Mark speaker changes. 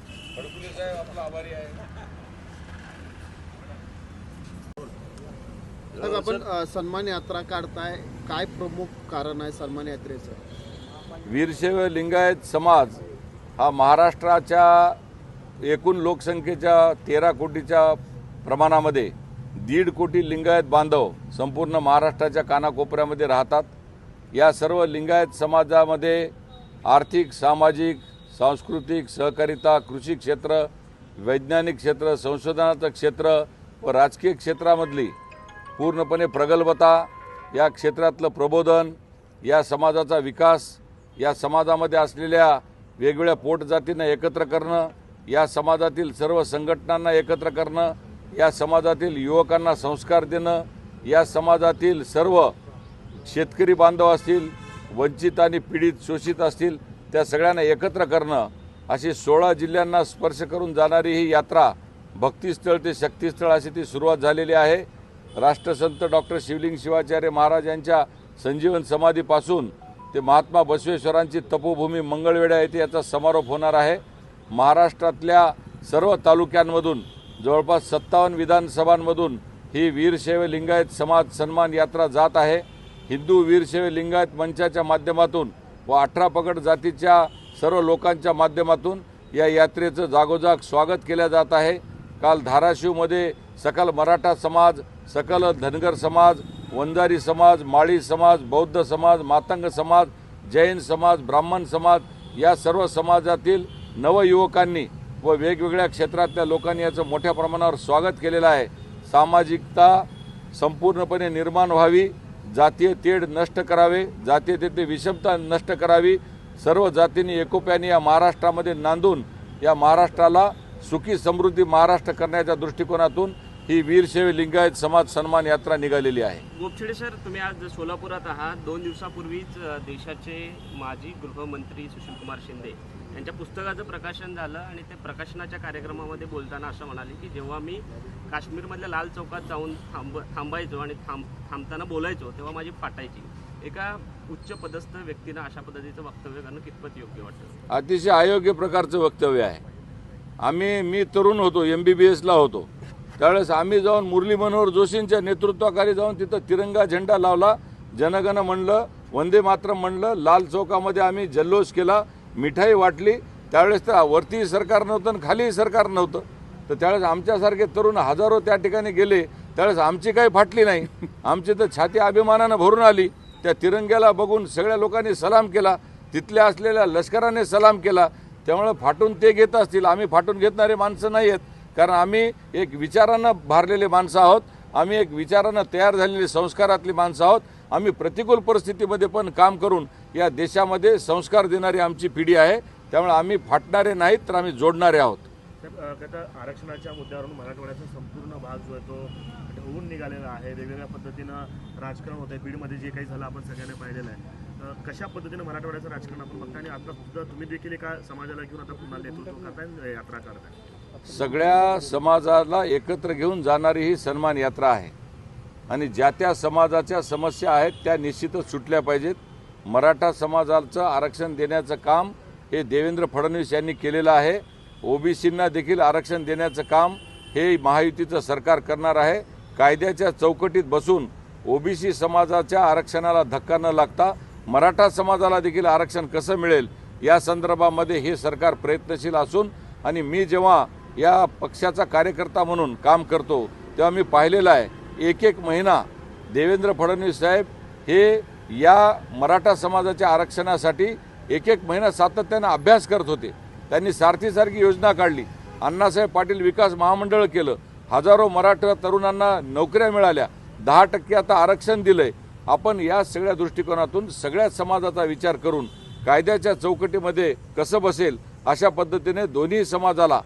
Speaker 1: साहेब आपला आभारी आहे
Speaker 2: आपण सन्मान यात्रा काढताय. काय प्रमुख कारण आहे सन्मान यात्रेचं?
Speaker 1: वीरशैव लिंगायत समाज हा महाराष्ट्राच्या एकूण लोकसंख्येच्या तेरा कोटीच्या प्रमाणामध्ये दीड कोटी लिंगायत बांधव संपूर्ण महाराष्ट्राच्या कानाकोपऱ्यामध्ये राहतात. या सर्व लिंगायत समाजामध्ये आर्थिक सामाजिक सांस्कृतिक सहकारिता कृषी क्षेत्र वैज्ञानिक क्षेत्र संशोधनाचं क्षेत्र व राजकीय क्षेत्रामधली पूर्णपणे प्रगल्भता या क्षेत्रातलं प्रबोधन या समाजाचा विकास या समाजामध्ये असलेल्या वेगवेगळ्या पोटजातींना एकत्र करणं या समाजातील सर्व संघटनांना एकत्र करणं या समाजातील युवकांना संस्कार देणं या समाजातील सर्व शेतकरी बांधव असतील वंचित आणि पीडित शोषित असतील त्या सगळ्यांना एकत्र करणं अशी सोळा जिल्ह्यांना स्पर्श करून जाणारी ही यात्रा भक्तिस्थळ ते शक्तिस्थळ अशी ती सुरुवात झालेली आहे. राष्ट्रसंत डॉक्टर शिवलिंग शिवाचार्य महाराज यांच्या संजीवन समाधीपासून ते महात्मा बसवेश्वरांची तपोभूमी मंगळवेढा येथे याचा समारोप होणार आहे. महाराष्ट्रातल्या सर्व तालुक्यांमधून जवळपास सत्तावन्न विधानसभांमधून ही वीरशैव लिंगायत समाज सन्मान यात्रा जात आहे. हिंदू वीरशैव लिंगायत मंचाच्या माध्यमातून व अठरा पगड जातीच्या सर्व लोकांच्या माध्यमातून या यात्रेचं जागोजाग स्वागत केलं जात आहे. काल धाराशिवमध्ये सकल मराठा समाज सकल धनगर समाज वंजारी समाज माळी समाज बौद्ध समाज मातंग समाज जैन समाज ब्राह्मण समाज या सर्व समाजातील नवयुवकांनी व वेगवेगळ्या क्षेत्रातल्या लोकांनी याचं मोठ्या प्रमाणावर स्वागत केलेलं आहे. सामाजिकता संपूर्णपणे निर्माण व्हावी जातीय तेढ नष्ट करावे जातीय तेथे विषमता नष्ट करावी सर्व जातींनी एकोप्याने या महाराष्ट्रामध्ये नांदून या महाराष्ट्राला सुखी समृद्धी महाराष्ट्र करण्याच्या दृष्टिकोनातून ही वीरशैव लिंगायत समाज सन्मान यात्रा निघालेली आहे.
Speaker 3: गोपछेडे सर तुम्ही आज सोलापुरात आहात. दोन दिवसापूर्वीच देशाचे माजी गृहमंत्री सुशीलकुमार शिंदे यांच्या पुस्तकाचं प्रकाशन झालं आणि ते प्रकाशनाच्या कार्यक्रमामध्ये बोलताना असं म्हणाले की जेव्हा मी काश्मीरमधल्या लाल चौकात जाऊन थांब थांबायचो आणि थांब थांबताना बोलायचो तेव्हा माझी फाटायची एका उच्च पदस्थ व्यक्तीनं अशा पद्धतीचं वक्तव्य करणं कितपत योग्य वाटतं?
Speaker 1: अतिशय अयोग्य प्रकारचं वक्तव्य आहे. आम्ही मी तरुण होतो एम बी बी एसला होतो. त्यावेळेस आम्ही जाऊन मुरली मनोहर जोशींच्या नेतृत्वाखाली जाऊन तिथं तिरंगा झेंडा लावला. जनगण म्हणलं वंदे मातरम म्हणलं लाल चौकामध्ये आम्ही जल्लोष केला. मिठाई वाटली त्यावेळेस तर वरती सरकार नव्हतं आणि खालीही सरकार नव्हतं. तर त्यावेळेस आमच्यासारखे तरुण हजारो त्या ठिकाणी गेले त्यावेळेस आमची काही फाटली नाही. आमची तर छाती अभिमानानं भरून आली. त्या तिरंग्याला बघून सगळ्या लोकांनी सलाम केला तिथल्या असलेल्या लष्कराने सलाम केला. त्यामुळे फाटून ते घेत असतील. आम्ही फाटून घेतणारे माणसं नाही आहेत. कारण आम्ही एक विचारानं भारलेले माणसं आहोत. आम्ही एक विचारानं तयार झालेली संस्कारातली माणसं आहोत. आम्ही प्रतिकूल परिस्थितीमध्ये पण काम करून या देशामध्ये संस्कार देणारी आमची पिढी आहे. त्यामुळे आम्ही फाटणारे नाहीत तर आम्ही जोडणारे आहोत.
Speaker 4: आरक्षणाच्या मुद्द्यावरून मराठवाड्याचा संपूर्ण भाग जो आहे तो होऊन निघालेला आहे. वेगवेगळ्या पद्धतीनं राजकारण होत आहे बीडमध्ये जे काही झालं आपण सगळ्यांनी पाहिलेलं आहे. कशा पद्धतीनं मराठवाड्याचं राजकारण आपण बघता आणि आता सुद्धा तुम्ही देखील एका समाजाला घेऊन आता पुन्हा नेतृत्व करताय आणि यात्रा करताय?
Speaker 1: सगळ्या समाजाला एकत्र घेऊन जाणारी ही सन्मान यात्रा आहे. आणि ज्या त्या समाजाच्या समस्या आहेत त्या निश्चितच सुटल्या पाहिजेत. मराठा समाजाचं आरक्षण देण्याचं काम हे देवेंद्र फडणवीस यांनी केलेलं आहे. ओबीसींना देखील आरक्षण देण्याचं काम हे महायुतीचं सरकार करणार आहे. कायद्याच्या चौकटीत बसून ओबीसी समाजाच्या आरक्षणाला धक्का न लागता मराठा समाजाला देखील आरक्षण कसं मिळेल या संदर्भामध्ये हे सरकार प्रयत्नशील असून आणि मी जेव्हा या पक्षाचा कार्यकर्ता म्हणून काम करतो तेव्हा मी पाहिलेलं आहे एक एक महिना देवेंद्र फडणवीस साहेब हे या मराठा समाजाच्या आरक्षणासाठी एक एक महिना सातत्यानं अभ्यास करत होते. त्यांनी सारथीसारखी सारखी योजना काढली. अण्णासाहेब पाटील विकास महामंडळ केलं. हजारो मराठा तरुणांना नोकऱ्या मिळाल्या. दहा टक्के आता आरक्षण दिलंय. आपण या सगळ्या दृष्टिकोनातून सगळ्या समाजाचा विचार करून कायद्याच्या चौकटीमध्ये कसं बसेल अशा पद्धतीने दोन्ही समाजाला